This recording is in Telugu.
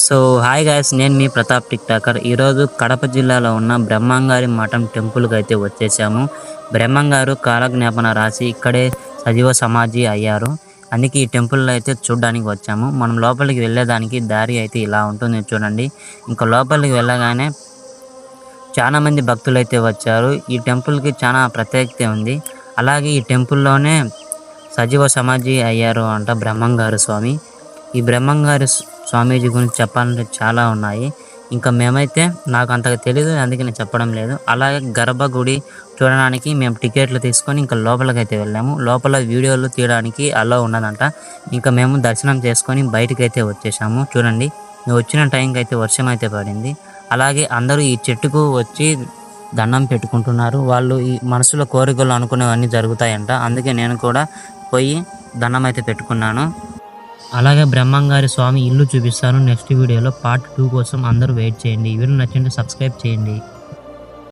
సో హాయ్ గాయస్ నేను మీ ప్రతాప్ టిక్ టాకర్ ఈరోజు కడప జిల్లాలో ఉన్న బ్రహ్మంగారి మఠం టెంపుల్కి అయితే వచ్చేసాము. బ్రహ్మంగారు కాలజ్ఞాపన రాసి ఇక్కడే సజీవ సమాధి అయ్యారు. అందుకే ఈ టెంపుల్లో అయితే చూడడానికి వచ్చాము. మనం లోపలికి వెళ్ళేదానికి దారి అయితే ఇలా ఉంటుంది చూడండి. ఇంకా లోపలికి వెళ్ళగానే చాలామంది భక్తులు అయితే వచ్చారు. ఈ టెంపుల్కి చాలా ప్రత్యేకత ఉంది. అలాగే ఈ టెంపుల్లోనే సజీవ సమాధి అయ్యారు అంట బ్రహ్మంగారు స్వామి. ఈ బ్రహ్మంగారు స్వామీజీ గురించి చెప్పాలంటే చాలా ఉన్నాయి. ఇంకా మేమైతే నాకు అంతగా తెలియదు అందుకే నేను చెప్పడం లేదు. అలాగే గర్భగుడి చూడడానికి మేము టికెట్లు తీసుకొని ఇంకా లోపలికి అయితే వెళ్ళాము. లోపల వీడియోలు తీయడానికి అలా ఉన్నదంట. ఇంకా మేము దర్శనం చేసుకొని బయటకైతే వచ్చేసాము. చూడండి మేము వచ్చిన టైంకి అయితే వర్షం అయితే పడింది. అలాగే అందరూ ఈ చెట్టుకు వచ్చి దండం పెట్టుకుంటున్నారు. వాళ్ళు ఈ మనసులో కోరికలు అనుకునేవన్నీ జరుగుతాయంట. అందుకే నేను కూడా పోయి దండం అయితే పెట్టుకున్నాను. అలాగే బ్రహ్మంగారి స్వామి ఇల్లు చూపిస్తాను. నెక్స్ట్ వీడియోలో పార్ట్ టూ కోసం అందరూ వెయిట్ చేయండి. వీడియో నచ్చింటే సబ్స్క్రైబ్ చేయండి.